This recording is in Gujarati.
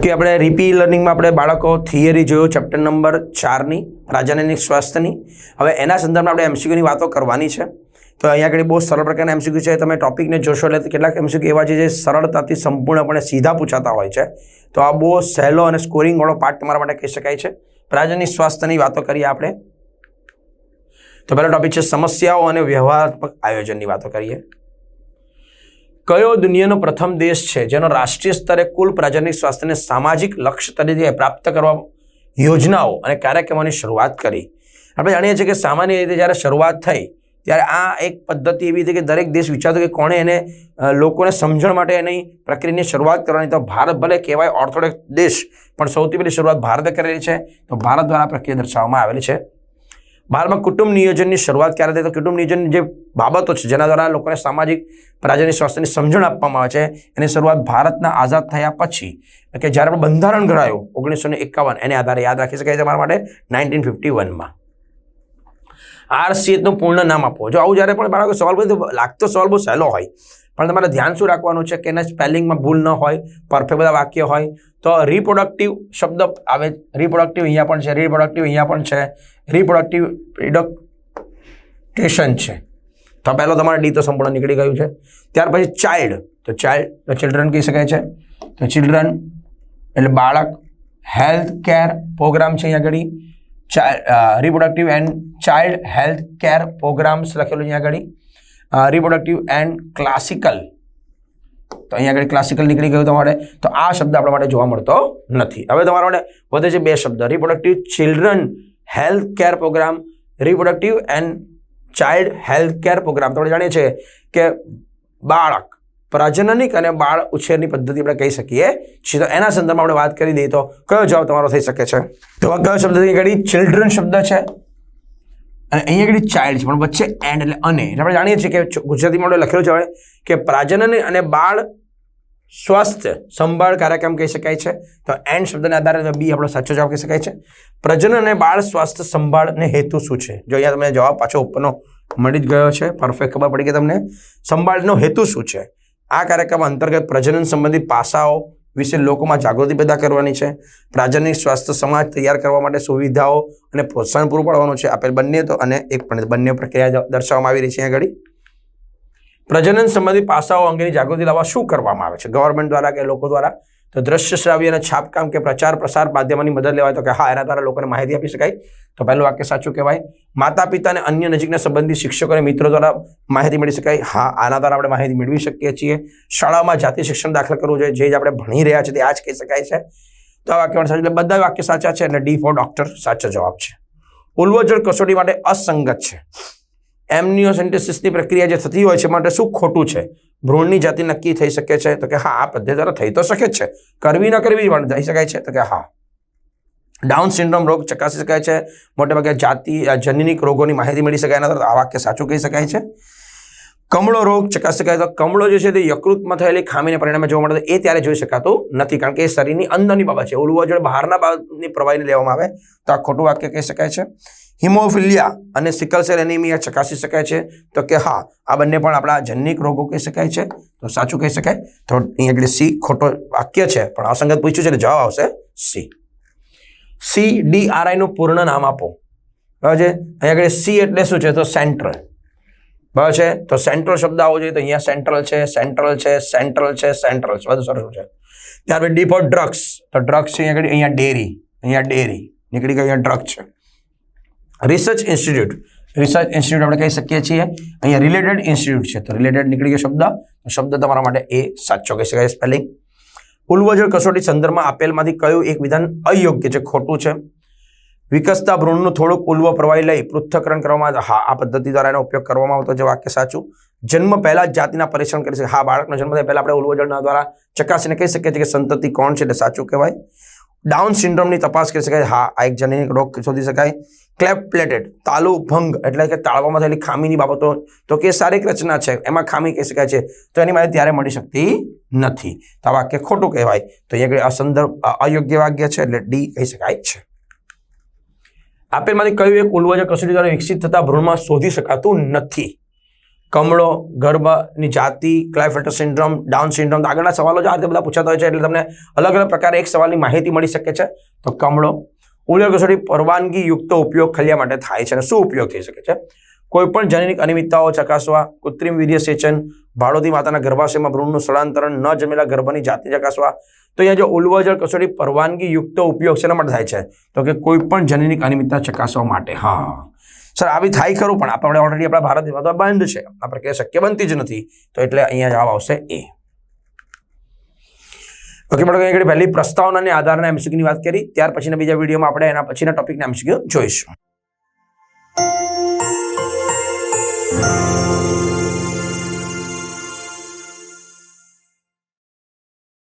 ઓકે, આપણે રીપી લર્નિંગમાં આપણે બાળકો થિયરી જોયો ચેપ્ટર નંબર ચારની રાજાનૈનિક સ્વાસ્થ્યની. હવે એના સંદર્ભમાં આપણે એમસીક્યુની વાતો કરવાની છે. તો અહીંયા આગળ બહુ સરળ પ્રકારના એમસીક્યુ છે. તમે ટોપિકને જોશો એટલે કેટલાક એમસીક્યુ એવા છે જે સરળતાથી સંપૂર્ણપણે સીધા પૂછાતા હોય છે. તો આ બહુ સહેલો અને સ્કોરિંગવાળો પાર્ટ તમારા માટે કહી શકાય છે. રાજાની સ્વાસ્થ્યની વાતો કરીએ આપણે. તો પહેલો ટોપિક છે સમસ્યાઓ અને વ્યવહારાત્મક આયોજનની વાતો કરીએ. કયો દુનિયાનો પ્રથમ દેશ છે? જેનો રાષ્ટ્રીય સ્તરે કુલ પ્રજાની સ્વાસ્થ્યને સામાજિક લક્ષ્ય તરીકે પ્રાપ્ત કરવા યોજનાઓ અને કાર્યક્રમોની શરૂઆત કરી? આપણે જાણીએ છીએ કે સામાન્ય રીતે જ્યારે શરૂઆત થઈ, ત્યારે આ એક પદ્ધતિ એવી હતી કે દરેક દેશ વિચારતો કે કોણે એને લોકોને સમજણ માટે એની પ્રક્રિયાની શરૂઆત કરવાની. તો ભારત ભલે કહેવાય ઓર્થોડોક્સ દેશ, પણ સૌથી પહેલી શરૂઆત ભારતે કરેલી છે. તો ભારત દ્વારા પ્રક્રિયા દર્શાવવામાં આવેલી છે. ભારતમાં કુટુંબ નિયોજનની શરૂઆત ક્યારે થઈ તો કુટુંબ નિયોજનની જે બાબતો છે, જેના દ્વારા લોકોને સામાજિક પ્રજાની સ્વાસ્થ્યની સમજણ આપવામાં આવે છે, એની શરૂઆત ભારતના આઝાદ થયા પછી, કે જ્યારે પણ બંધારણ ઘડાયું, ઓગણીસો એકાવન, એને આધારે યાદ રાખી શકાય છે મારા માટે, નાઇન્ટીન ફિફ્ટી વનમાં. આરસીએચનું પૂર્ણ નામ આપો જો આવું જ્યારે પણ બાળકો સોલ્વ હોય તો લાગતો સોલ્વ બહુ સહેલો હોય. પણ તમારે ધ્યાન શું રાખવાનું છે કે એના સ્પેલિંગમાં ભૂલ ન હોય પરફેક્ટ બધા વાક્ય હોય, તો રિપ્રોડક્ટિવ શબ્દ આવે. રિપ્રોડક્ટિવ અહીંયા પણ છે રિપ્રોડક્ટિવ અહીંયા પણ છે રિપ્રોડક્ટિવ રિડક્ટેશન છે. તો પહેલો તમારે ડી તો સંપૂર્ણ નીકળી ગયું છે. ત્યાર પછી ચાઇલ્ડ તો ચાઇલ્ડ ચિલ્ડ્રન કહી શકાય છે. તો ચિલ્ડ્રન એટલે બાળક હેલ્થ કેર પ્રોગ્રામ છે અહીંયા આગળ. Reproductive and child health care programs લખેલું અહીંયા આગળ. રિપ્રોડક્ટિવ એન્ડ ક્લાસિકલ તો અહીંયા આગળ ક્લાસિકલ નીકળી ગયું તમારે. તો આ શબ્દ આપણા માટે જોવા મળતો નથી. હવે તમારા માટે વધે છે બે શબ્દ. Reproductive children health care program reproductive and child health care program તો આપણે જાણીએ છીએ કે બાળક પ્રજનનિક અને બાળ ઉછેરની પદ્ધતિ આપણે કહી શકીએ છીએ. તો એના સંદર્ભમાં આપણે વાત કરી દઈએ તો કયો જવાબ તમારો થઈ શકે છે? તો આ કયો શબ્દ આગળ ચિલ્ડ્રન શબ્દ છે. અને અહીંયા ઘડી ચાઇલ્ડ છે, પણ વચ્ચે એન્ડ એટલે અને. આપણે જાણીએ છીએ કે ગુજરાતીમાં આપણે લખેલું છે કે પ્રાજનન અને બાળ સ્વાસ્થ્ય સંભાળ કાર્યક્રમ કહી શકાય છે. તો એન્ડ શબ્દને આધારે બી આપણો સાચો જવાબ કહી શકાય છે. પ્રજનન અને બાળ સ્વાસ્થ્ય સંભાળ ને હેતુ શું છે? જો અહીંયા તમને જવાબ પાછો ઉપરનો મળી જ ગયો છે. પરફેક્ટ ખબર પડી કે તમને. સંભાળનો હેતુ શું છે? આ કાર્યક્રમ અંતર્ગત પ્રજનન સંબંધિત પાસાઓ વિશે લોકોમાં જાગૃતિ પેદા કરવાની છે. પ્રાજનિક સ્વાસ્થ્ય સમાજ તૈયાર કરવા માટે સુવિધાઓ અને પ્રોત્સાહન પૂરું પાડવાનું છે. આપેલ બંને તો અને એક પણ બંને પ્રક્રિયા દર્શાવવામાં આવી રહી છે આગળ પ્રજનન સંબંધિત પાસાઓ અંગેની જાગૃતિ લાવવા શું કરવામાં આવે છે? ગવર્મેન્ટ દ્વારા કે લોકો દ્વારા તો દ્રશ્ય શ્રાવ્ય અને છાપકામ કે પ્રચાર પ્રસાર માધ્યમોની મદદ લેવાય તો કે હા, એના દ્વારા લોકોને માહિતી આપી શકાય. તો પહેલું વાક્ય સાચું કહેવાય. માતા પિતા અને અન્ય નજીકના સંબંધી શિક્ષકો અને મિત્રો દ્વારા માહિતી મળી શકાય. હા, આના દ્વારા આપણે માહિતી મેળવી શકીએ છીએ. શાળામાં જાતિ શિક્ષણ દાખલ કરવું જોઈએ. જે જ આપણે ભણી રહ્યા છીએ તે આ જ કહી શકાય છે. તો આ વાક્ય પણ સાચું એટલે બધા વાક્ય સાચા છે એટલે ડી ફોર ડોક્ટર સાચો જવાબ છે. ઉલ્વજળ કસોટી માટે અસંગત છે. એમનિયોસેન્ટેસિસની પ્રક્રિયા જે થતી હોય છે માટે શું ખોટું છે? ભ્રૂણની જાતિ નક્કી થઈ શકે છે? તો કે હા, આ પદ્ધતિ દ્વારા થઈ તો શકે છે. કરવી ન કરવી પણ થઈ શકાય છે. તો કે હા. ડાઉન સિન્ડ્રોમ રોગ ચકાસી શકાય છે. મોટે ભાગે જાતિ જનનિક રોગોની માહિતી મળી શકાય તરફ આ વાક્ય સાચું કહી શકાય છે. કમળો રોગ ચકાસી શકાય તો કમળો જે છે તે યકૃતમાં થયેલી ખામીને પરિણામે જોવા મળે એ ત્યારે જોઈ શકાતું નથી, કારણ કે એ શરીરની અંદરની બાબત છે. ઓલું જોડે બહારના બાબતની પ્રવાહીને લેવામાં આવે તો આ ખોટું વાક્ય કહી શકાય છે. હિમોફિલિયા અને સિકલ સેલ એનિમિયા ચકાસી શકાય છે. તો કે હા, આ બંને પણ આપણા જનનિક રોગો કહી શકાય છે. તો સાચું કહી શકાય. તો અહીંયા એટલે સી ખોટો વાક્ય છે, પણ અસંગત પૂછ્યું છે એટલે જવાબ આવશે સી. સી ડી આર આઈનું પૂર્ણ નામ આપો. બરાબર છે? અહીંયા આગળ સી એટલે શું છે? તો સેન્ટ્રલ. બરાબર છે? તો સેન્ટ્રલ શબ્દ આવવો જોઈએ તો અહીંયા સેન્ટ્રલ છે સેન્ટ્રલ છે સેન્ટ્રલ છે સેન્ટ્રલ છે. બધું સરસ છે. ત્યારબાદ ડી ફોર ડ્રગ્સ. તો ડ્રગ્સ છે અહીંયા અહીંયા ડેરી. અહીંયા ડેરી. નીકળી ગઈ અહીંયા ડ્રગ છે. રિસર્ચ ઇન્સ્ટિટ્યૂટ રિસર્ચ ઇન્સ્ટિટ્યૂટ આપણે કહી શકીએ છીએ. અહીંયા રિલેટેડ ઇન્સ્ટિટ્યૂટ છે. તો રિલેટેડ નીકળી ગયો શબ્દ. શબ્દ તમારા માટે એ સાચો કહી શકાય સ્પેલિંગ ઉલ્વજળ કસોટી સંદર્ભમાં આપેલમાંથી કયું એક વિધાન અયોગ્ય છે? ખોટું છે. વિકસતા ભ્રૂણનું થોડુંક ઉલ્વ પ્રવાહી લઈ પૃથ્થકરણ કરવામાં હા, આ પદ્ધતિ દ્વારા એનો ઉપયોગ કરવામાં આવતો છે. વાક્ય સાચું. જન્મ પહેલા જ જાતિના પરીક્ષણ કરી શકે. હા, બાળકનો જન્મ થાય પહેલાં આપણે ઉલ્વજળના દ્વારા ચકાસીને કહી શકીએ છીએ કે સંતતિ કોણ છે? એટલે સાચું કહેવાય. ડાઉન સિન્ડ્રોમની તપાસ કરી શકાય. હા, આ એક જનનિક રોગ શોધી શકાય. ક્લેપ પ્લેટેડ તાલુ ભંગ, એટલે કે તાળવામાં થયેલી ખામીની બાબતો. તો કે શારીરિક રચના છે, એમાં ખામી કહી શકાય છે, તો એની માહિતી ત્યારે મળી શકતી નથી. તો આ વાક્ય ખોટું કહેવાય. તો અહીંયા અસંદર્ભ અયોગ્ય વાક્ય છે, એટલે ડી કહી શકાય છે. આપેલમાંથી કયું એક ઉલ્વજ કસોટી દ્વારા વિકસિત થતા ભ્રૂણમાં શોધી શકાતું નથી? કમળો, ગર્ભની જાતિ ક્લાઇફેટર સિન્ડ્રોમ ડાઉન સિન્ડ્રોમ આગળના સવાલો જ આ રીતે બધા પૂછાતા હોય છે, એટલે તમને અલગ અલગ પ્રકારે એક સવાલની માહિતી મળી શકે છે. તો કમળો ઉલ્યો કસોટી પરવાનગી યુક્ત ઉપયોગ ખલિયા માટે થાય છે અને શું ઉપયોગ થઈ શકે છે? કોઈપણ જનનિક અનિયમિતતાઓ ચકાસવા, કૃત્રિમ વીર્ય સેચન ભાડોતી માતાના ગર્ભાશયમાં ભ્રૂણનું સ્થળાંતરણ, ન જમેલા ગર્ભની જાતિ ચકાસવા, તો અહીંયા જો ઉલ્વજળ કસોટી પરવાનગી યુક્ત ઉપયોગ શેના માટે થાય છે? તો કે કોઈપણ જનનિક અનિયમિતતા ચકાસવા માટે, હા. સર, આવી થાય ખરું, પણ આપણે ઓલરેડી આપણા ભારતમાં તો બંધ છે. આપણે પ્રક્રિયા શક્ય બનતી જ નથી. તો એટલે અહીંયા જવાબ આવશે એ. ઓકે બાળકો આગળ પહેલી પ્રસ્તાવનાને આધારના એમસીક્યુની વાત કરી. ત્યાર પછીના બીજા વિડીયોમાં આપણે એના પછીના ટોપિકના એમસીક્યુ જોઈશું.